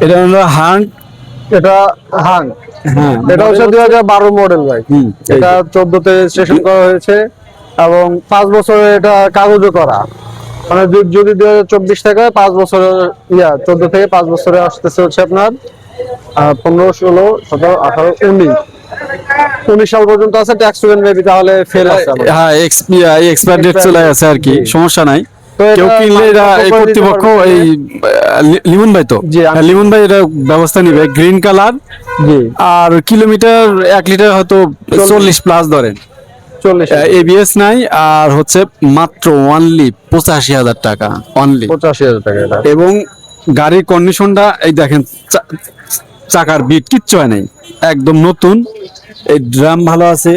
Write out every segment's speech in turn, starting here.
এটা হলো হান্ট এটা হাং হ্যাঁ। এটা হচ্ছে দুই হাজার বারো মডেল ভাই। এটা চোদ্দতে রেজিস্ট্রেশন করা হয়েছে এবং পাঁচ বছরে এটা কাগজে করা। মানে যদি- দুই হাজার চব্বিশ থেকে পাঁচ বছরের ইয়া চোদ্দ থেকে পাঁচ বছরে আসতেছে হচ্ছে আপনার পনেরো ষোলো সতেরো আঠারো উনিশ। উনিশ সাল পর্যন্ত আছে ট্যাক্স মেবি তাহলে ফেল আছে। হ্যাঁ এক্সপায়ার ডেট চলে গেছে আর কি সমস্যা নাই। কেউ কিনলে এই কর্তৃপক্ষ এই লিমন ভাই তো? হ্যাঁ, লিমন ভাই এটা ব্যবস্থা নিবে। Green colour. আর কিলোমিটার এক লিটার হয়তো চল্লিশ। প্লাস ধরেন। এবিএস নাই আর হচ্ছে মাত্র অনলি পঁচাশি হাজার টাকা অনলি পঁচাশি হাজার টাকা এবং গাড়ির কন্ডিশনটা এই দেখেন চাকার বিট কিচ্ছু হয় নাই। একদম নতুন। এই ড্রাম ভালো আছে।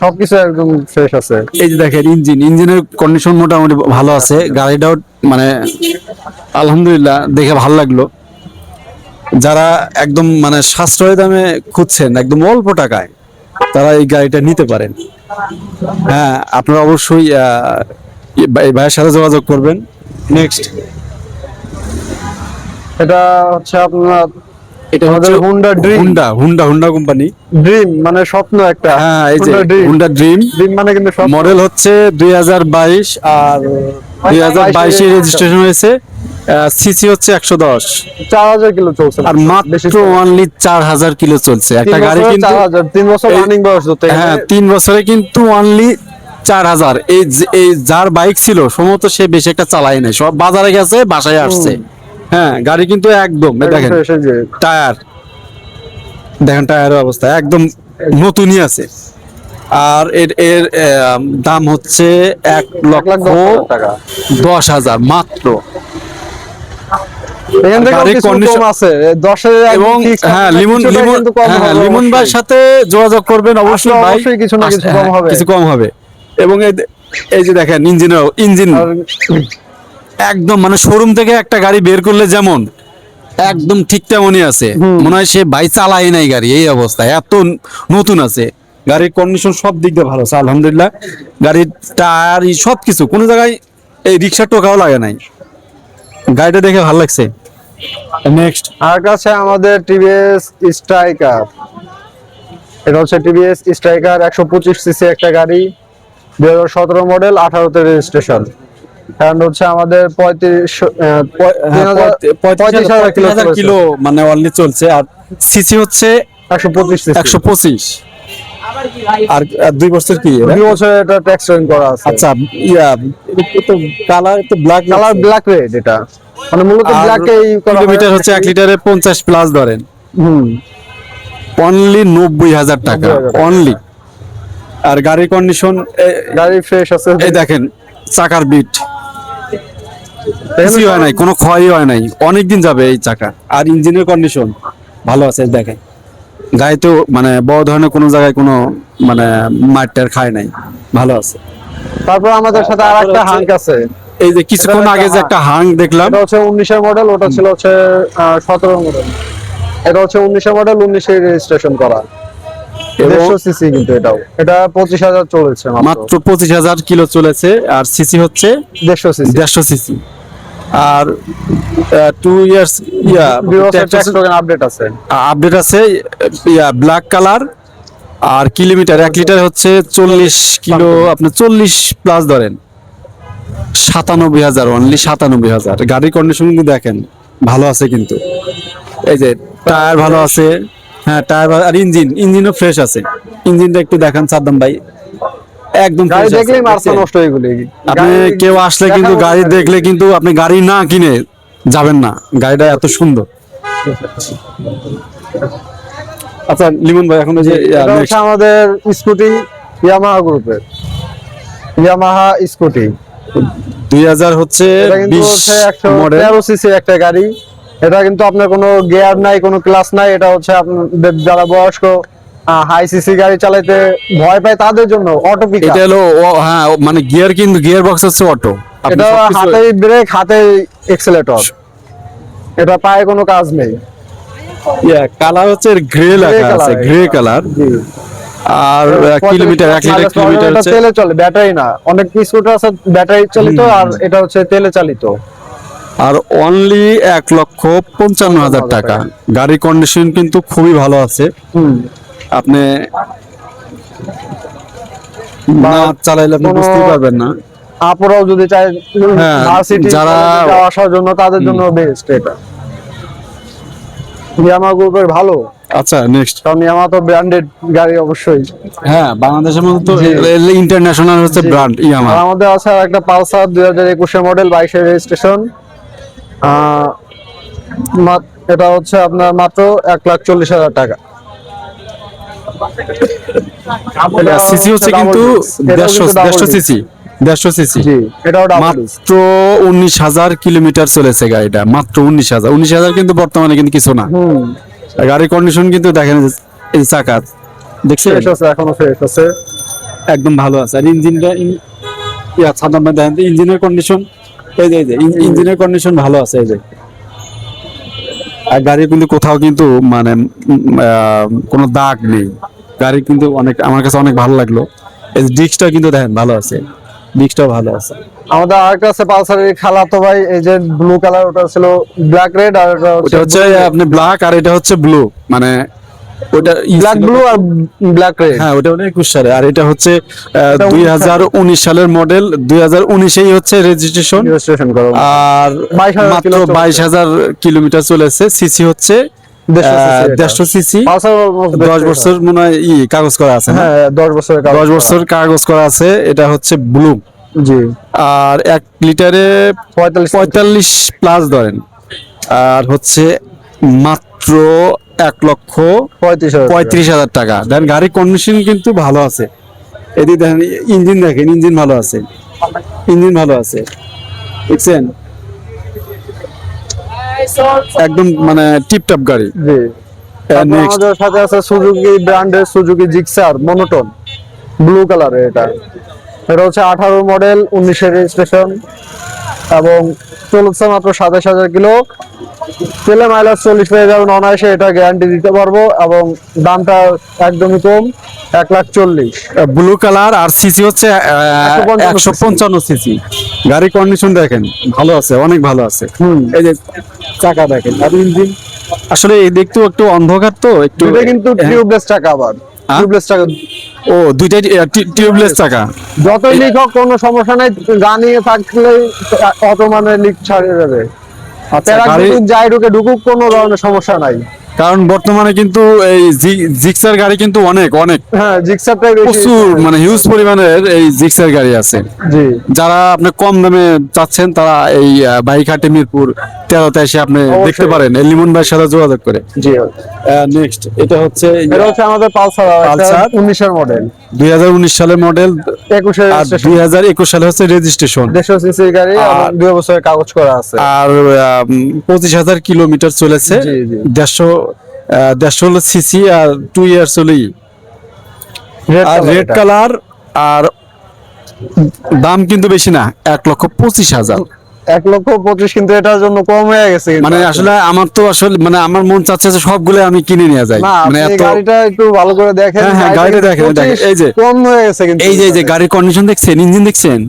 সবকিছু একদম ফ্রেশ আছে। এই যে দেখেন ইঞ্জিন ইঞ্জিনের কন্ডিশন মোটামুটি ভালো আছে গাড়িটাও মানে আলহামদুলিল্লাহ দেখে ভালো লাগল। যারা একদম মানে সাশ্রয় দামে খুঁজছেন একদম অল্প টাকায় তারা এই গাড়িটা নিতে পারেন। হ্যাঁ আপনারা অবশ্যই এই ভাইয়ের সাথে যোগাযোগ করবেন। নেক্সট এটা হচ্ছে আপনার এটা হচ্ছে Honda dream Honda Honda Honda company dream মানে স্বপ্ন একটা। হ্যাঁ এই যে হুন্ডা ড্রিম ড্রিম মানে কিন্তু মডেল হচ্ছে দুই হাজার বাইশ আর দুই হাজার রেজিস্ট্রেশন হয়েছে। সিসি হচ্ছে একশো দশ। চার হাজার কিলো চলছে। আর মাত্র অনলি চার হাজার কিলো চলছে। একটা গাড়ি কিন্তু চার হাজার তিন বছর রানিং বয়স ধরতে হ্যাঁ তিন বছরে কিন্তু অনলি চার হাজার। এই যার বাইক ছিল সম্ভবত সে বেশি একটা চালাই নাই। সব বাজারে গেছে বাসায় আসছে। হ্যাঁ গাড়ি কিন্তু একদম দেখেন টায়ার। দেখেন টায়ারের অবস্থা একদম নতুনই আছে। আর এর এর দাম হচ্ছে এক লক্ষ দশ হাজার মাত্র। হ্যাঁ লিমন লিমন হ্যাঁ ভাইয়ের সাথে যোগাযোগ করবেন অবশ্যই ভাই। অবশ্যই কিছু না কিছু হ্যাঁ, কম হবে। কিছু কম হবে। এবং এই যে- দেখেন ইঞ্জিনের ইঞ্জিন একদম মানে শোরুম থেকে একটা গাড়ি বের করলে যেমন একদম ঠিক তেমনই আছে। মনে হয় সে ভাই চালাই নাই গাড়ি এই অবস্থায় এত নতুন আছে। গাড়ির কন্ডিশন সব দিক দিয়ে ভালো আছে আলহামদুলিল্লাহ। গাড়ির টায়ার সব কিছু কোনো জায়গায় এই রিক্সা টোকাও লাগে নাই। গাড়িটা দেখে ভালো লাগছে। নেক্সট আর কাছে আমাদের টিভিএস স্ট্রাইকার এটা হচ্ছে টিভিএস স্ট্রাইকার একশো পঁচিশ সিসি একটা গাড়ি দুই হাজার সতেরো মডেল আঠারোতে রেজিস্ট্রেশন কারণ হচ্ছে আমাদের পঁয়ত্রিশ আহ, পঁয়- তিন হাজার- কিলো মানে অনলি চলছে। আর সিসি হচ্ছে একশো পঁচিশ একশো পঁচিশ। আর দুই বছর কি? দুই বছর এটা ট্যাক্স রেন করা আছে। আচ্ছা ইয়া তো কালার তো ব্ল্যাক কালার ব্ল্যাক রেড এটা। মানে মূলত ব্ল্যাক এই কিলোমিটার হচ্ছে এক লিটারে পঞ্চাশ প্লাস ধরেন। হুম। অনলি নব্বই হাজার টাকা। 90,000 টাকা। অনলি আর গাড়ির কন্ডিশন গাড়ি ফ্রেশ আছে। এই দেখেন চাকার বিট কিছুই হয় নাই কোনো ক্ষয়ই হয় নাই। অনেক দিন যাবে এই চাকা। আর ইঞ্জিনের কন্ডিশন ভালো আছে দেখেন। গাড়ি তো মানে বড় ধরনের কোনো জায়গায় কোনো মানে মাঠটার খায় নাই ভালো আছে। তারপর আমাদের সাথে আর একটা হাঙ্ক আছে। এই যে কিছুক্ষণ আগে যে একটা হাং দেখলাম। এটা হচ্ছে উনিশের মডেল ওটা ছিল হচ্ছে সতেরো মডেল এটা হচ্ছে উনিশের মডেল উনিশে রেজিস্ট্রেশন করা। দেড়শো সিসি কিন্তু এটাও। এটা পঁচিশ হাজার চলেছে মাত্র। মাত্র পঁচিশ হাজার কিলো চলেছে আর সিসি হচ্ছে দেড়শো সিসি দেড়শো সিসি আর টু ইয়ার্স ইয়া আপডেট আছে। আপডেট আছে ইয়া ব্ল্যাক কালার আর কিলোমিটার এক লিটার হচ্ছে চল্লিশ কিলো আপনি চল্লিশ প্লাস ধরেন। সাতানব্বই হাজার অনলি সাতানব্বই হাজার। গাড়ির কন্ডিশন কিন্তু দেখেন ভালো আছে কিন্তু। এই যে টায়ার ভালো আছে। হ্যাঁ টায়ার আর ইঞ্জিন ইঞ্জিনও ফ্রেশ আছে। ইঞ্জিনটা একটু দেখান সাদ্দাম ভাই। একদম গাড়ি দেখলেই মার্সা? নষ্ট এগুলি আপনি কেউ আসলে কিন্তু গাড়ি দেখলে কিন্তু আপনি গাড়ি না কিনে যাবেন না। গাড়িটা এত সুন্দর। আচ্ছা লিমন ভাই এখন যে আমাদের স্কুটি ইয়ামাহা গ্রুপের। Yamaha Scooty. দুই হাজার হচ্ছে তেরো সিসি একটা গাড়ি। এটা কিন্তু আপনার কোনো গিয়ার নাই কোনো ক্লাস নাই। এটা হচ্ছে আপনাদের যারা বয়স্ক হাই সিসি গাড়ি চালাইতে ভয় পায় তাদের জন্য অটো পিক এটা হলো হ্যাঁ মানে গিয়ার কিন্তু গিয়ার বক্স হচ্ছে অটো এটা হাতে ব্রেক হাতে এক্সেলেটর এটা পায়ে কোনো কাজ নেই। কালার হচ্ছে গ্রে লাগা আছে গ্রে কালার আর কিলোমিটার এক লিটার কিলোমিটার হচ্ছে তেলে চলে ব্যাটারি না। অনেক স্কুটার আছে ব্যাটারি চালিত আর এটা হচ্ছে তেলে চালিত। আর অনলি এক লক্ষ পঞ্চান্ন হাজার টাকা। গাড়ির কন্ডিশন কিন্তু খুবই ভালো আছে। হুম। আপনি না চালাইলে আপনি বুঝতেই পারবেন না। আপুরাও যদি চায় হ্যাঁ, ভার্সিটি যারা- আসার জন্য তাদের জন্য বেস্ট এটা। ইয়ামা গ্রুপের ভালো। আচ্ছা নেক্সট কারণ ইয়ামা তো ব্র্যান্ডেড গাড়ি অবশ্যই। হ্যাঁ বাংলাদেশের মধ্যে তো ইন্টারন্যাশনাল হচ্ছে ব্র্যান্ড ইয়ামা। আমাদের আছে একটা পালসার দুই হাজার একুশের মডেল বাইশের রেজিস্ট্রেশন এটা হচ্ছে আপনার মাত্র এক লাখ চল্লিশ হাজার টাকা। সিসি হচ্ছে কিন্তু দেড়শো দেড়শো সিসি দেড়শো সিসি। জি এটাও ডাবল মাত্র উনিশ হাজার কিলোমিটার চলেছে গাড়িটা মাত্র উনিশ হাজার। উনিশ হাজার কিন্তু বর্তমানে কিন্তু কিছু না। গাড়ির কন্ডিশন কিন্তু দেখেন এই চাকা এখনও ফ্রেশ আছে। একদম ভালো আছে। আর ইঞ্জিনটা ইয়া দেখেন ইঞ্জিনের কন্ডিশন এই যে ইঞ্জিনের কন্ডিশন ভালো আছে এই যে। আর গাড়ি কিন্তু কোথাও কিন্তু মানে কোনো দাগ নেই। গাড়ি কিন্তু অনেক আমার কাছে অনেক ভালো লাগল। এই ডিস্কটা কিন্তু দেখেন ভালো আছে। ডিস্কটাও ভালো আছে। আমাদের আরেকটা আছে পালসারের খালাতো ভাই এই যে ব্লু কালার ওটা ছিল ব্ল্যাক রেড আর ওটা হচ্ছে আপনি ব্ল্যাক আর এটা হচ্ছে ব্লু মানে ওটা ব্ল্যাক ব্লু আর ব্ল্যাক রেড হ্যাঁ ওটা হলো একুশ সালে আর এটা হচ্ছে দুই হাজার উনিশ সালের মডেল দুই হাজার উনিশেই হচ্ছে রেজিস্ট্রেশন রেজিস্ট্রেশন করো আর মাত্র। বাইশ হাজার কিলোমিটার চলেছে। সিসি হচ্ছে দেড়শো দশ বছর মনে হয় ই কাগজ করা আছে হ্যাঁ দশ বছরের দশ। বছর কাগজ করা আছে। এটা হচ্ছে ব্লু জি। আর এক লিটারে পঁয়তাল্লিশ পঁয়তাল্লিশ প্লাস ধরেন। আর হচ্ছে মাত্র এক লক্ষ পঁয়ত্রিশ হাজার টাকা। দেন গাড়ির কন্ডিশন কিন্তু ভালো আছে। এদিকে দেখেন ইঞ্জিন দেখেন ইঞ্জিন ভালো আছে। ইঞ্জিন ভালো আছে। দেখছেন? একদম মানে টিপটপ গাড়ি। আমাদের সাথে আছে সুজুকি ব্র্যান্ডের সুজুকি জিক্সার মনোটন ব্লু কালারের এটা। এটা হচ্ছে আঠারো মডেল উনিশের রেজিস্ট্রেশন এবং চলছে মাত্র সাতাশ হাজার কিলো। তেলে মাইলেজ চল্লিশ পেয়ে যাবেন অনায়াসে এটা গ্যারান্টি দিতে পারব এবং দামটা একদমই কম এক লাখ চল্লিশ। ব্লু কালার আর সিসি হচ্ছে 155 একশো পঞ্চান্ন সিসি গাড়ির কন্ডিশন দেখেন ভালো আছে অনেক ভালো আছে। হুম। এই যে চাকা দেখেন আর ইঞ্জিন আসলে এই দেখতেও একটু অন্ধকার তো একটু কিন্তু হ্যাঁ। টিউবলেস টাকা আবার। হ্যাঁ? টিউবলেস টাকা ও দুইটাই টিউবলেস চাকা যতই লিখক কোনো সমস্যা নাই জানিয়ে থাকলে অটো মানে লিক ছাড়িয়ে যাবে আচ্ছা যাই ঢুকে ঢুকুক কোনো ধরনের সমস্যা নাই। কারণ বর্তমানে কিন্তু এই জিক্সার গাড়ি কিন্তু অনেক অনেক। হ্যাঁ জিক্সারটাই প্রচুর মানে হিউজ পরিমাণের এই জিক্সার গাড়ি আছে। জি। যারা আপনি কম দামে চাচ্ছেন তারা এই আহ, বাইকহাটে মিরপুর তেরোতে এসে আপনি দেখতে পারেন। এই লিমন ভাইয়ের সাথে যোগাযোগ করে। জি নেক্সট এটা হচ্ছে এটা হচ্ছে আমাদের পালসার পালসার। মডেল দুই হাজার উনিশ সালের মডেল একুশের আর দুই হাজার একুশ সালে হচ্ছে রেজিস্ট্রেশন দেড়শো সিসির গাড়ি আর- দুই বছরের কাগজ করা আছে। আর পঁচিশ হাজার কিলোমিটার চলেছে। জি, জি। দেড়শো হলো সিসি আর টু ইয়ার্স হলেই। আর রেড কালার আর দাম কিন্তু বেশি না এক লক্ষ পঁচিশ হাজার। এক লক্ষ পঁচিশ কিন্তু এটার জন্য কম হয়ে গেছে মানে আসলে আমার তো আসলে মানে আমার মন চাচ্ছে যে সবগুলো আমি কিনে নিয়ে যাই। মানে এত গাড়িটা একটু ভালো করে দেখেন হ্যাঁ, হ্যাঁ, গাড়িটা দেখেন, দেখেন, এই যে- কম হয়ে গেছে কিন্তু এই যে এই যে গাড়ির কন্ডিশন দেখছেন ইঞ্জিন দেখছেন?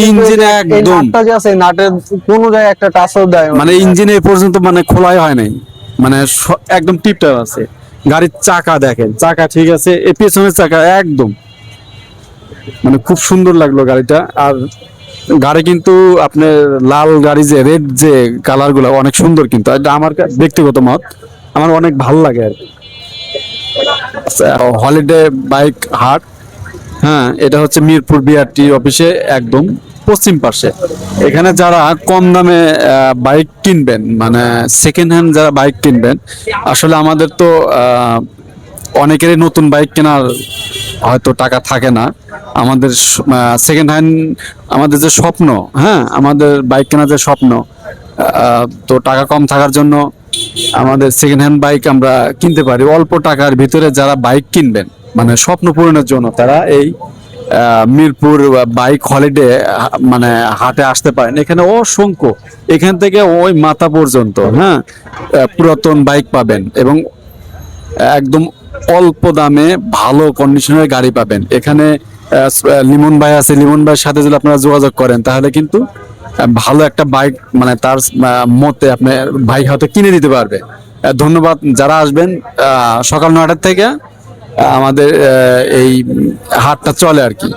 ইঞ্জিন একদম। নাটটা যে আছে নাটের কোনো জায়গায় একটা টাচও দেয় মানে ইঞ্জিন এই পর্যন্ত মানে খোলাই হয় নাই। মানে একদম টিপটাপ আছে। গাড়ির চাকা দেখেন, চাকা ঠিক আছে এই পেছনের চাকা একদম। মানে খুব সুন্দর লাগল গাড়িটা। আর গাড়ি কিন্তু আপনার লাল গাড়ি যে রেড যে কালারগুলো অনেক সুন্দর কিন্তু। এটা আমার ব্যক্তিগত মত। আমার অনেক ভালো লাগে আর হলিডে বাইক হাট। হ্যাঁ এটা হচ্ছে মিরপুর বিআরটি অফিসে একদম। পশ্চিম পাশে। এখানে যারা কম দামে বাইক কিনবেন মানে সেকেন্ড হ্যান্ড যারা বাইক কিনবেন, আসলে আমাদের তো অনেকেরই নতুন বাইক কেনার হয়তো টাকা থাকে না। আমাদের সেকেন্ড হ্যান্ড আমাদের যে স্বপ্ন হ্যাঁ আমাদের বাইক কেনার যে স্বপ্ন তো টাকা কম থাকার জন্য আমাদের সেকেন্ড হ্যান্ড বাইক আমরা কিনতে পারি। অল্প টাকার ভিতরে যারা বাইক কিনবেন মানে স্বপ্ন পূরণের জন্য তারা এই মিরপুর বাইক হলিডে মানে হাটে আসতে পারেন। এখানে অসংখ্য, এখান থেকে ওই মাথা পর্যন্ত হ্যাঁ পুরাতন বাইক পাবেন এবং একদম অল্প দামে ভালো কন্ডিশনের গাড়ি পাবেন। এখানে লিমন ভাই আছে, লিমন ভাইয়ের সাথে যদি আপনারা যোগাযোগ করেন, তাহলে কিন্তু ভালো একটা বাইক মানে তার মতে আপনি বাইক হয়তো কিনে দিতে পারবে। ধন্যবাদ, যারা আসবেন সকাল নয়টার থেকে আমাদের এই হাটটা চলে আর কি।